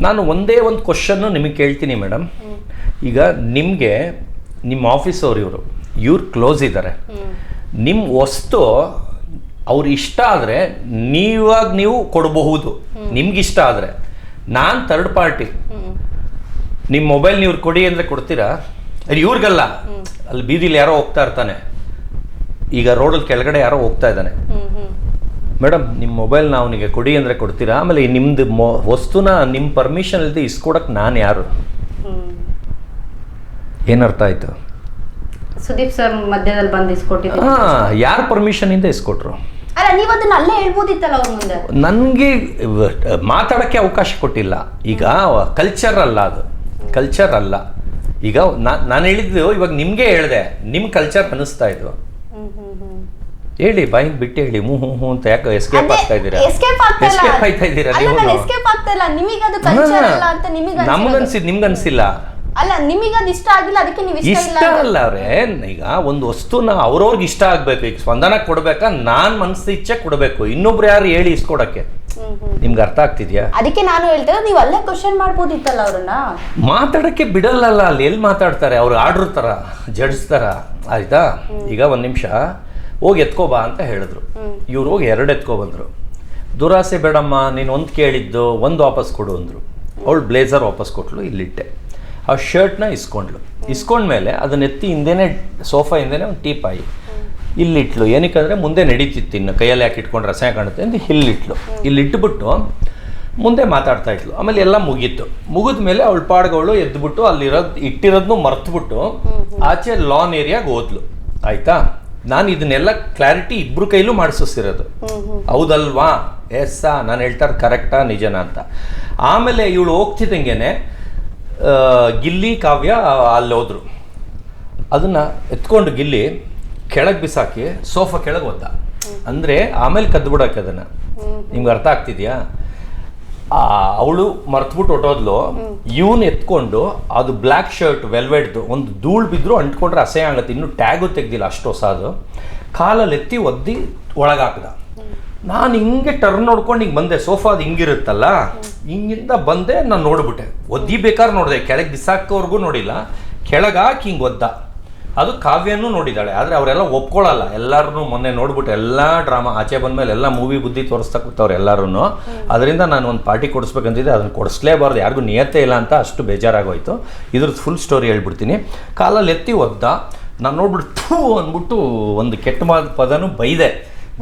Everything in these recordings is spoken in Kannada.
ನಾನು ಒಂದೇ ಒಂದು ಕ್ವಶನ್ನು ನಿಮಗೆ ಕೇಳ್ತೀನಿ ಮೇಡಮ್ ಈಗ ನಿಮಗೆ ನಿಮ್ಮ ಆಫೀಸವ್ರು ಇವರು ಇವ್ರು ಕ್ಲೋಸ್ ಇದ್ದಾರೆ ನಿಮ್ಮ ವಸ್ತು ಅವ್ರು ಇಷ್ಟ ಆದರೆ ನೀವಾಗ ನೀವು ಕೊಡಬಹುದು. ನಿಮ್ಗಿಷ್ಟ ಆದರೆ. ನಾನು ಥರ್ಡ್ ಪಾರ್ಟಿ ನಿಮ್ಮ ಮೊಬೈಲ್ ನೀವು ಕೊಡಿ ಅಂದರೆ ಕೊಡ್ತೀರಾ? ಅದು ಇವ್ರಿಗಲ್ಲ. ಅಲ್ಲಿ ಬೀದಿಲಿ ಯಾರೋ ಹೋಗ್ತಾ ಇರ್ತಾನೆ. ಈಗ ರೋಡಲ್ಲಿ ಕೆಳಗಡೆ ಯಾರೋ ಹೋಗ್ತಾ ಇದ್ದಾನೆ. ಮೇಡಮ್ ನಿಮ್ಮ ಮೊಬೈಲ್ನ ಅವನಿಗೆ ಕೊಡಿ ಅಂದರೆ ಕೊಡ್ತೀರಾ? ಆಮೇಲೆ ನಿಮ್ಮದು ಮೊ ವಸ್ತುನ ನಿಮ್ಮ ಪರ್ಮಿಷನ್ ಇಲ್ಲದೆ ಇಸ್ಕೊಡಕ್ಕೆ ನಾನು ಯಾರು? ಏನರ್ಥ ಆಯಿತು? ಸುದೀಪ್ ಸರ್ ಮಧ್ಯದಲ್ಲಿ ಬಂದು ಹಾಂ ಯಾರ ಪರ್ಮಿಷನಿಂದ ಇಸ್ಕೊಟ್ರು? ಅಲ್ಲ ನೀವು ಅದನ್ನ ಅಲ್ಲೇ ಹೇಳ್ಬೋದಿತ್ತಲ್ಲ ಅವ್ರ ಮುಂದೆ? ನನಗೆ ಮಾತಾಡೋಕ್ಕೆ ಅವಕಾಶ ಕೊಟ್ಟಿಲ್ಲ. ಈಗ ಕಲ್ಚರ್ ಅಲ್ಲ ಅದು. ಕಲ್ಚರ್ ಅಲ್ಲ. ಈಗ ನಾನು ಹೇಳಿದ್ದು ಇವಾಗ ನಿಮಗೆ ಹೇಳಿದೆ. ನಿಮ್ಮ ಕಲ್ಚರ್ ಅನ್ನಿಸ್ತಾ ಇದು ಹ್ಮ್ ಹ್ಮ್ ಹ್ಮ್. ಹೇಳಿ ಬಾಯಿಂದ ಬಿಟ್ಟು ಹೇಳಿ ಹ್ಞೂ ಹ್ಞೂ ಅಂತ ಯಾಕೆ ಎಸ್ಕೇಪ್ ಆಗ್ತಾ ಇದ್ದೀರಾ? ಎಸ್ಕೇಪ್ ಆಗ್ತಾ ಇಲ್ಲ. ಎಸ್ಕೇಪ್ ಆಯ್ತಾ ಇದ್ದೀರಾ ಅಲ್ಲ ನೀವು? ಎಸ್ಕೇಪ್ ಆಗ್ತಾ ಇಲ್ಲ. ನಿಮಗೆ ಅದು ಕಲ್ಚರ್ ಅಲ್ಲ ಅಂತ ನಿಮಗೆ ನಮ್ಗನ್ಸಿದ್ ನಿಮ್ಗನ್ಸಿಲ್ಲ. ಅಲ್ಲ ನಿಮಗೆ ಅದು ಇಷ್ಟ ಆಗಿಲ್ಲ ಅದಕ್ಕೆ ನೀವು ಇಷ್ಟ ಇಲ್ಲ ಇಷ್ಟ ಅಲ್ಲ ಅವ್ರೆ. ಈಗ ಒಂದು ವಸ್ತುನ ಅವ್ರವ್ರಿಗೆ ಇಷ್ಟ ಆಗ್ಬೇಕು. ಈಗ ಸ್ಪಂದನ ಕೊಡ್ಬೇಕಾ? ನಾನ್ ಮನಸ್ಸು ಇಚ್ಛೆ ಕೊಡಬೇಕು. ಇನ್ನೊಬ್ರು ಯಾರು ಹೇಳಿ ಇಸ್ಕೊಡಕ್ಕೆ? ನಿಮ್ಗೆ ಅರ್ಥ ಆಗ್ತಿದ್ಯಾ? ಅದಕ್ಕೆ ನಾನು ಹೇಳ್ತೇವೆ ನೀವು ಅಲ್ಲೇ ಕ್ವಶನ್ ಮಾಡ್ಬೋದಿತ್ತಲ್ಲ ಅವ್ರನ್ನ? ಮಾತಾಡಕ್ಕೆ ಬಿಡಲ್ಲ ಅಲ್ಲಿ. ಎಲ್ಲಿ ಮಾತಾಡ್ತಾರೆ? ಅವ್ರು ಆರ್ಡ್ರ್ ತರ ಜಡ್ಸ್ತಾರ ಆಯ್ತಾ? ಈಗ ಒಂದು ನಿಮಿಷ. ಹೋಗಿ ಎತ್ಕೋಬಾ ಅಂತ ಹೇಳಿದ್ರು. ಇವ್ರು ಹೋಗಿ ಎರಡು ಎತ್ಕೊ ಬಂದರು. ದುರಾಸೆ ಬೇಡಮ್ಮ, ನೀನು ಒಂದು ಕೇಳಿದ್ದು, ಒಂದು ವಾಪಸ್ ಕೊಡು ಅಂದರು. ಅವಳು ಬ್ಲೇಸರ್ ವಾಪಸ್ ಕೊಟ್ಲು, ಇಲ್ಲಿಟ್ಟೆ. ಆ ಶರ್ಟ್ನ ಇಸ್ಕೊಂಡ್ಳು. ಇಸ್ಕೊಂಡ್ಮೇಲೆ ಅದನ್ನ ಎತ್ತಿ ಹಿಂದೆನೇ, ಸೋಫಾ ಹಿಂದೆನೇ ಒಂದು ಟೀಪಾಯಿ. ಇಲ್ಲಿಟ್ಲು. ಏನಕ್ಕಂದ್ರೆ ಮುಂದೆ ನಡೀತಿತ್ತು ಇನ್ನು. ಕೈಯಲ್ಲಿ ಯಾಕೆ ಇಟ್ಕೊಂಡು ರಸ ಕಾಣುತ್ತೆ ಅಂತ ಇಲ್ಲಿಟ್ಲು. ಇಲ್ಲಿಟ್ಬಿಟ್ಟು ಮುಂದೆ ಮಾತಾಡ್ತಾ ಇದ್ಲು. ಆಮೇಲೆ ಎಲ್ಲ ಮುಗೀತು. ಮುಗಿದ ಮೇಲೆ ಅವಳ ಪಾಡ್ಗಳು ಎದ್ಬಿಟ್ಟು ಅಲ್ಲಿರೋದು ಇಟ್ಟಿರೋದನ್ನು ಮರ್ತುಬಿಟ್ಟು ಆಚೆ ಲಾನ್ ಏರಿಯಾಗೆ ಹೋದ್ಲು. ಆಯ್ತಾ? ನಾನು ಇದನ್ನೆಲ್ಲ ಕ್ಲಾರಿಟಿ ಇಬ್ರು ಕೈಲೂ ಮಾಡಿಸಿರೋದು ಹೌದಲ್ವಾ? ಎಸ್ ಸಾ ನಾನು ಹೇಳ್ತಾರೆ ಕರೆಕ್ಟಾ ನಿಜನಾ ಅಂತ. ಆಮೇಲೆ ಇವಳು ಹೋಗ್ತಿದ್ದಂಗೆನೆ ಗಿಲ್ಲಿ ಕಾವ್ಯ ಅಲ್ಲಿ ಹೋದ್ರು ಅದನ್ನ ಎತ್ಕೊಂಡು ಗಿಲ್ಲಿ ಕೆಳಗೆ ಬಿಸಾಕಿ ಸೋಫಾ ಕೆಳಗೆ ಒದ್ದ. ಅಂದ್ರೆ ಆಮೇಲೆ ಕದ್ದು ಬಿಡೋಕೆ ಅದನ್ನ ನಿಮ್ಗೆ ಅರ್ಥ ಆಗ್ತಿದ್ಯಾ? ಅವಳು ಮರ್ತ್ಬಿಟ್ಟು ಹೊಟ್ಟೋದ್ಲು ಇವನ್ ಎತ್ಕೊಂಡು ಅದು ಬ್ಲ್ಯಾಕ್ ಶರ್ಟ್ ವೆಲ್ವೆಡ್ದು ಒಂದು ಧೂಳು ಬಿದ್ರು ಅಂಟ್ಕೊಂಡ್ರೆ ಅಸಹ್ಯ ಆಗುತ್ತೆ. ಇನ್ನು ಟ್ಯಾಗು ತೆಗ್ದಿಲ್ಲ ಅಷ್ಟು ಹೊಸದು. ಕಾಲಲ್ಲಿ ಎತ್ತಿ ಒದ್ದಿ ಒಳಗಾಕ್ದ. ನಾನು ಹಿಂಗೆ ಟರ್ನ್ ನೋಡ್ಕೊಂಡು ಹಿಂಗೆ ಬಂದೆ. ಸೋಫಾ ಅದು ಹಿಂಗಿರುತ್ತಲ್ಲ? ಹಿಂಗಿಂದ ಬಂದೆ, ನಾನು ನೋಡ್ಬಿಟ್ಟೆ. ಒದ್ದಿ ಬೇಕಾದ್ರೆ ನೋಡಿದೆ. ಕೆಳಗೆ ಬಿಸಾಕೋರ್ಗೂ ನೋಡಿಲ್ಲ. ಕೆಳಗಾಕಿ ಹಿಂಗೆ ಒದ್ದ. ಅದು ಕಾವ್ಯನೂ ನೋಡಿದ್ದಾಳೆ ಆದರೆ ಅವರೆಲ್ಲ ಒಪ್ಕೊಳ್ಳಲ್ಲ ಎಲ್ಲರೂ ಮೊನ್ನೆ ನೋಡ್ಬಿಟ್ಟು ಎಲ್ಲ ಡ್ರಾಮಾ ಆಚೆ ಬಂದ್ಮೇಲೆ ಎಲ್ಲ ಮೂವಿ ಬುದ್ಧಿ ತೋರಿಸ್ತಾ ಕೂತವ್ರು ಎಲ್ಲರೂ ಅದರಿಂದ ನಾನು ಒಂದು ಪಾರ್ಟಿ ಕೊಡಿಸ್ಬೇಕಂತಿದ್ದೆ ಅದನ್ನು ಕೊಡಿಸ್ಲೇಬಾರ್ದು ಯಾರಿಗೂ ನಿಯತ್ತೆ ಇಲ್ಲ ಅಂತ ಅಷ್ಟು ಬೇಜಾರಾಗೋಯ್ತು. ಇದ್ರದ್ದು ಫುಲ್ ಸ್ಟೋರಿ ಹೇಳ್ಬಿಡ್ತೀನಿ. ಕಾಲಲ್ಲಿ ಎತ್ತಿ ಒದ್ದ ನಾನು ನೋಡ್ಬಿಟ್ಟು ಥೂ ಅಂದ್ಬಿಟ್ಟು ಒಂದು ಕೆಟ್ಟ ಮಾದ ಪದನೂ ಬೈದೆ.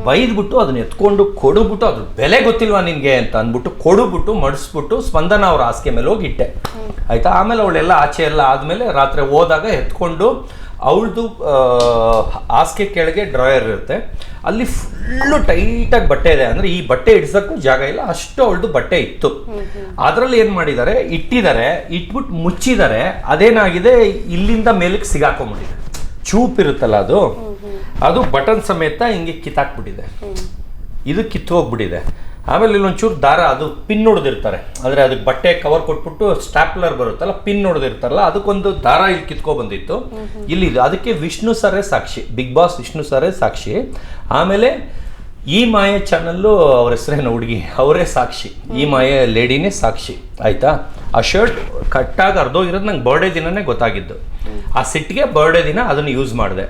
ಬೈದ್ಬಿಟ್ಟು ಅದನ್ನ ಎತ್ಕೊಂಡು ಕೊಡುಬಿಟ್ಟು ಅದ್ರ ಬೆಲೆ ಗೊತ್ತಿಲ್ವಾ ನಿನಗೆ ಅಂತ ಅಂದ್ಬಿಟ್ಟು ಕೊಡುಬಿಟ್ಟು ಮಡಿಸ್ಬಿಟ್ಟು ಸ್ಪಂದನ ಅವ್ರ ಹಾಸಿಗೆ ಮೇಲೆ ಹೋಗಿಟ್ಟೆ. ಆಯ್ತಾ? ಆಮೇಲೆ ಅವಳೆಲ್ಲ ಆಚೆ ಎಲ್ಲ ಆದಮೇಲೆ ರಾತ್ರಿ ಹೋದಾಗ ಎತ್ಕೊಂಡು ಅವಳದು ಹಾಸಿಗೆ ಕೆಳಗೆ ಡ್ರಾಯರ್ ಇರುತ್ತೆ. ಅಲ್ಲಿ ಫುಲ್ಲು ಟೈಟಾಗಿ ಬಟ್ಟೆ ಇದೆ. ಅಂದರೆ ಈ ಬಟ್ಟೆ ಇಡ್ಸೋಕ್ಕೂ ಜಾಗ ಇಲ್ಲ. ಅಷ್ಟು ಅವಳದು ಬಟ್ಟೆ ಇತ್ತು. ಅದರಲ್ಲಿ ಏನು ಮಾಡಿದ್ದಾರೆ? ಇಟ್ಟಿದ್ದಾರೆ. ಇಟ್ಬಿಟ್ಟು ಮುಚ್ಚಿದ್ದಾರೆ. ಅದೇನಾಗಿದೆ? ಇಲ್ಲಿಂದ ಮೇಲಕ್ಕೆ ಸಿಗಾಕೊಂಬಿಟ್ಟಿದೆ ಚೂಪ್ ಇರುತ್ತಲ್ಲ ಅದು? ಅದು ಬಟನ್ ಸಮೇತ ಹಿಂಗೆ ಕಿತ್ತಾಕ್ಬಿಟ್ಟಿದೆ. ಇದು ಕಿತ್ತು ಹೋಗ್ಬಿಟ್ಟಿದೆ ಆಮೇಲೆ ಇಲ್ಲೊಂಚೂರು ದಾರ ಅದು ಪಿನ್ ಹೊಡೆದಿರ್ತಾರೆ ಅಂದರೆ ಅದಕ್ಕೆ ಬಟ್ಟೆ ಕವರ್ ಕೊಟ್ಬಿಟ್ಟು ಸ್ಟ್ಯಾಪ್ಲರ್ ಬರುತ್ತಲ್ಲ ಪಿನ್ ಹೊಡೆದಿರ್ತಾರಲ್ಲ ಅದಕ್ಕೊಂದು ದಾರ ಇಲ್ಲಿ ಕಿತ್ಕೊ ಬಂದಿತ್ತು. ಇಲ್ಲಿ ಅದಕ್ಕೆ ವಿಷ್ಣು ಸರೇ ಸಾಕ್ಷಿ ಬಿಗ್ ಬಾಸ್ ವಿಷ್ಣು ಸರೇ ಸಾಕ್ಷಿ. ಆಮೇಲೆ ಈ ಮಾಯೆ ಚಾನಲ್ಲು ಅವ್ರ ಹೆಸರೇನು ಹುಡುಗಿ ಅವರೇ ಸಾಕ್ಷಿ. ಈ ಮಾಯೆ ಲೇಡಿನೇ ಸಾಕ್ಷಿ. ಆಯಿತಾ? ಆ ಶರ್ಟ್ ಕಟ್ಟಾಗಿ ಅರ್ಧೋಗಿರೋದು ನಂಗೆ ಬರ್ಡೇ ದಿನನೇ ಗೊತ್ತಾಗಿದ್ದು. ಆ ಸಿಟ್ಟಿಗೆ ಬರ್ಡೇ ದಿನ ಅದನ್ನು ಯೂಸ್ ಮಾಡಿದೆ.